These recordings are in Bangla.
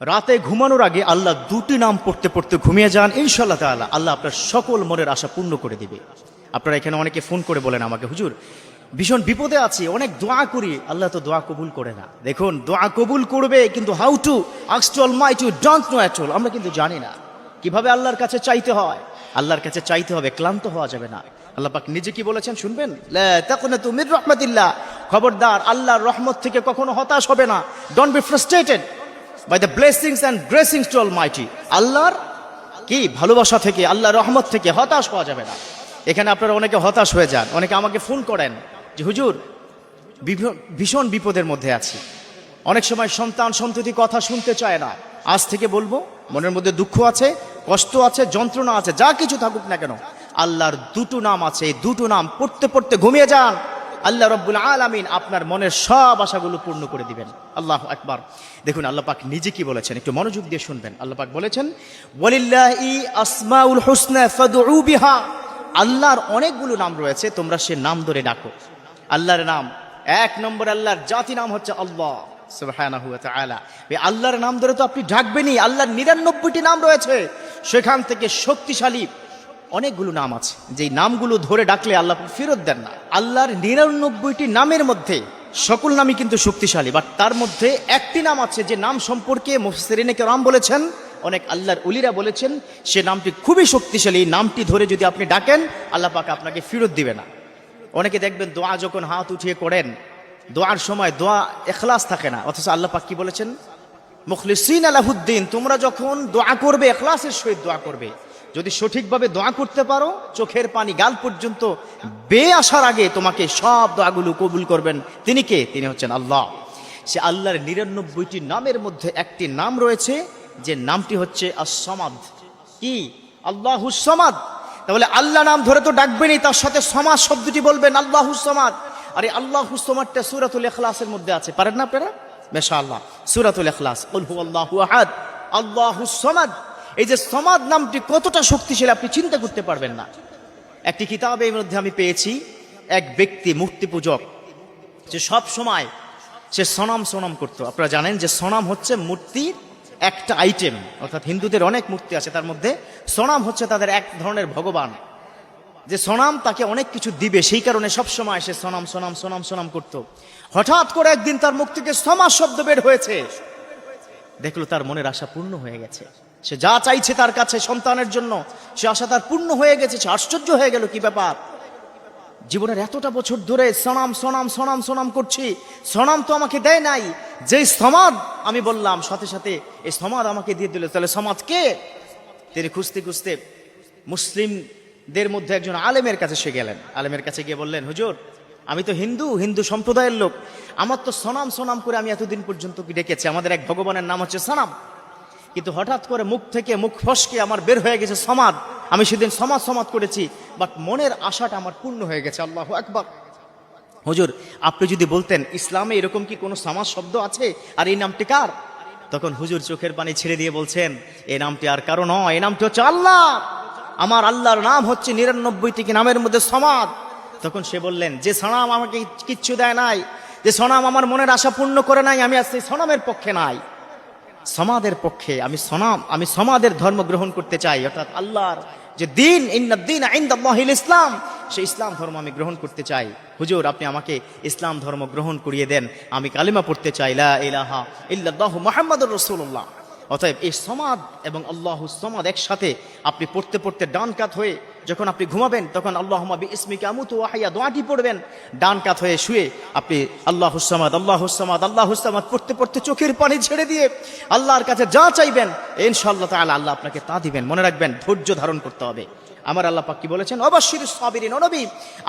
রাতে ঘুমানোর আগে আল্লাহ দুটি নাম পড়তে পড়তে ঘুমিয়ে যান। ইনশাল্লাহ তাআলা আল্লাহ আপনার সকল মনের আশা পূর্ণ করে দিবে। আপনারা এখানে অনেকে ফোন করে বলেন আমাকে, হুজুর, ভীষণ বিপদে আছি, অনেক দোয়া করি। আল্লাহ তো দোয়া কবুল করে না। দেখুন, দোয়া কবুল করবে, কিন্তু how to আক্স all my to don't know at all আমরা কিন্তু জানি না। কীভাবে আল্লাহর কাছে চাইতে হয়? আল্লাহর কাছে চাইতে হবে, ক্লান্ত হওয়া যাবে না। আল্লাহ পাক নিজে কি বলেছেন শুনবেন? খবরদার, আল্লাহর রহমত থেকে কখনো হতাশ হবে না। Don't be frustrated by the blessings and graces to almighty আল্লাহর কি ভালোবাসা থেকে, আল্লাহর রহমত থেকে হতাশ হওয়া যাবে না। এখানে আপনারা অনেকে হতাশ হয়ে যান, অনেকে আমাকে ফোন করেন যে, হুজুর ভীষণ বিপদের মধ্যে আছি। অনেক সময় সন্তান সন্ততি কথা শুনতে চায় না। আজ থেকে বলব, মনের মধ্যে দুঃখ আছে, কষ্ট আছে, যন্ত্রণা আছে, যা কিছু থাকুক না কেন, আল্লাহর দুটো নাম আছে, এই দুটো নাম পড়তে পড়তে ঘুমিয়ে যান। আল্লাহ রব্বুল আলামিন আপনার মনের সব আশাগুলো পূর্ণ করে দিবেন। আল্লাহ একবার দেখুন, আল্লাহ পাক নিজে কি বলেছেন? একটু মনোযোগ দিয়ে শুনবেন। আল্লাহ পাক বলেছেন আসমাউল বিহা। আল্লাহর অনেকগুলো নাম রয়েছে, তোমরা সে নাম ধরে ডাকো। আল্লাহর নাম, এক নম্বর আল্লাহর জাতি নাম হচ্ছে আল্লাহ আল্লাহর নাম ধরে তো আপনি ডাকবেনই, আল্লাহর নিরানব্বইটি নাম রয়েছে। সেখান থেকে শক্তিশালী অনেকগুলো নাম আছে। যেই নামগুলো ধরে ডাকলে আল্লাহ ফেরত দেন না। আল্লাহর নিরানব্বইটি নামের মধ্যে সকল নামই কিন্তু শক্তিশালী বাট তার মধ্যে একটি নাম আছে যে নাম সম্পর্কে মুফসিরিনে কেরাম বলেছেন, অনেক আল্লাহর উলিরা বলেছেন, সে নামটি খুবই শক্তিশালী। নামটি ধরে যদি আপনি ডাকেন, আল্লাহ পাক আপনাকে ফেরত দিবে না। অনেকে দেখবেন দোয়া যখন হাত উঠিয়ে করেন, দোয়ার সময় দোয়া এখলাস থাকে না। অথচ আল্লাহ পাক কি বলেছেন? মুখলিসিন আলাহুদ্দিন, তোমরা যখন দোয়া করবে, এখলাসের সহিত দোয়া করবে। যদি সঠিকভাবে দোয়া করতে পারো, চোখের পানি গাল পর্যন্ত বে আসার আগে তোমাকে সব দোয়াগুলো কবুল করবেন। তিনি কে? তিনি হচ্ছেন আল্লাহ। সে আল্লাহর নিরানব্বইটি নামের মধ্যে একটি নাম রয়েছে, যে নামটি হচ্ছে আসমাদ কি? আল্লাহুসমাদ তাহলে আল্লাহ নাম ধরে তো ডাকবেনই, তার সাথে সমাজ শব্দটি বলবেন আল্লাহুসমাদ আরে আল্লাহ আল্লাহুসমাদটা সুরাতুল এখলাসের মধ্যে আছে, পারেন না আপনারা? মেশা আল্লাহ সুরাতুল এখলাস উলহু আল্লাহু আহাদ। এই যে সমাদ নামটি কতটা শক্তিশালী আপনি চিন্তা করতে পারবেন না। একটি কিতাবের মধ্যে আমি পেয়েছি, এক ব্যক্তি মূর্তি পূজক যে সব সময় সে সনাম সনাম করতো। আপনারা জানেন যে সনাম হচ্ছে মূর্তির একটা আইটেম অর্থাৎ হিন্দুদের অনেক মূর্তি আছে, তার মধ্যে সনাম হচ্ছে তাদের এক ধরনের ভগবান। যে সনাম তাকে অনেক কিছু দিবে, সেই কারণে সব সময় সে সনাম সনাম সনাম সনাম করত। হঠাৎ করে একদিন তার মুখ থেকে সমাজ শব্দ বের হয়েছে। দেখল তার মনের আশা পূর্ণ হয়ে গেছে। সে যা চাইছে তার কাছে সন্তানের জন্য, সে আশা তার পূর্ণ হয়ে গেছে, সে আশ্চর্য হয়ে গেল, কি ব্যাপার? জীবনের এতটা বছর ধরে সনাম সনাম সনাম সনাম করছি, সনাম তো আমাকে দেয় নাই, যেই সমাদ আমি বললাম, সাথে সাথে এই সমাদ আমাকে দিয়ে দিল। তাহলে সমাজ কে? তিনি খুঁজতে খুঁজতে মুসলিমদের মধ্যে একজন আলেমের কাছে সে গেলেন। আলেমের কাছে গিয়ে বললেন, হুজুর, আমি তো হিন্দু হিন্দু সম্প্রদায়ের লোক। আমার তো সনাম সনাম করে আমি এতদিন পর্যন্ত কি ডেকেছি? আমাদের এক ভগবানের নাম হচ্ছে সনাম। কিন্তু হঠাৎ করে মুখ থেকে মুখ ফসকে আমার বের হয়ে গেছে সমাদ। আমি সেদিন সমাজ সমাজ করেছি বাট মনের আশাটা আমার পূর্ণ হয়ে গেছে, আল্লাহ একবার হুজুর, আপনি যদি বলতেন, ইসলামে এরকম কি কোনো সমাজ শব্দ আছে? আর এই নামটি কার? তখন হুজুর চোখের পানি ছেড়ে দিয়ে বলছেন এই নামটি আর কারও নয় এই নামটি হচ্ছে আল্লাহ আমার আল্লাহর নাম হচ্ছে নিরানব্বইটি কি নামের মধ্যে সমাদ। তখন সে বললেন, যে সনাম আমাকে কিচ্ছু দেয় নাই, যে সনাম আমার মনের আশা পূর্ণ করে নাই, আমি আর সেই সনামের পক্ষে নাই। সমাদের পক্ষে, আমি সনাম, আমি সমাদের ধর্ম গ্রহণ করতে চাই। অর্থাৎ আল্লাহর যে দিন ইন্দিন আইন্দাল ইসলাম সে ইসলাম ধর্ম আমি গ্রহণ করতে চাই। হুজুর, আপনি আমাকে ইসলাম ধর্ম গ্রহণ করিয়ে দেন। আমি কালিমা পড়তে চাই, লা ইলাহা ইল্লাল্লাহ মুহাম্মাদুর রাসূলুল্লাহ। অতএব এই সমাদ এবং আল্লাহ সমাদ একসাথে আপনি পড়তে পড়তে ডান কাত হয়ে যখন আপনি ঘুমাবেন, তখন আল্লাহ বি ইসমিকে আমুতু ওয়াহিয়া দোয়াটি পড়বেন। ডান কাত হয়ে শুয়ে আপনি আল্লাহ হুসামাদ আল্লাহ হুসামাদ আল্লাহ হুসামাদ পড়তে পড়তে চোখের পানি ছেড়ে দিয়ে আল্লাহর কাছে যা চাইবেন, ইনশাআল্লাহ তাআলা আল্লাহ আপনাকে তা দিবেন। মনে রাখবেন, ধৈর্য ধারণ করতে হবে। আমার আল্লাহ পাক কি বলেছেন? অবশ্যই সাবিরিন নবী,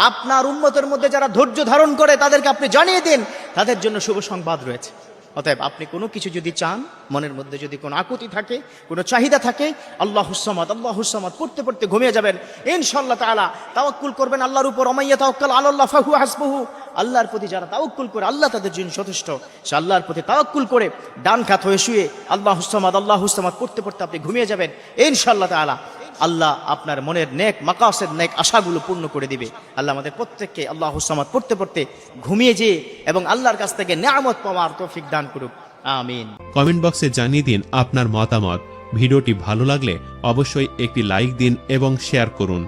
আপনার উম্মতের মধ্যে যারা ধৈর্য ধারণ করে, তাদেরকে আপনি জানিয়ে দিন। তাদের জন্য শুভ সংবাদ রয়েছে। অতএব আপনি কোনো কিছু যদি চান, মনের মধ্যে যদি কোনো আকুতি থাকে, কোনো চাহিদা থাকে, আল্লাহ হুসামাদ আল্লাহ হুসামাদ পড়তে পড়তে ঘুমিয়ে যাবেন। ইনশাল্লাহ তালা তাওয়াক্কুল করবেন আল্লাহর উপর। অমাইয়া তাওয়াক্কাল আল্লাহ ফাহু হাসবহু। আল্লাহর প্রতি যারা তাওয়াক্কুল করে, আল্লাহ তাদের জন্য যথেষ্ট। সে আল্লাহর প্রতি তাওয়াক্কুল করে, ডান খাত হয়ে শুয়ে আল্লাহ হুসামাদ আল্লাহ হুসামাদ পড়তে পড়তে আপনি ঘুমিয়ে যাবেন। ইনশাল্লাহ তাআলা, আল্লাহ আপনার মনের নেক মাকাসের নেক আশাগুলো পূর্ণ করে দিবে। আল্লাহ আমাদের প্রত্যেককে আল্লাহ হুসামাদ পড়তে পড়তে ঘুমিয়ে যেয়ে এবং আল্লাহর কাছ থেকে নিয়ামত পাওয়ার তৌফিক দান করুক। আমিন। কমেন্ট বক্সে জানিয়ে দিন আপনার মতামত। ভিডিওটি ভালো লাগলে অবশ্যই একটি লাইক দিন এবং শেয়ার করুন।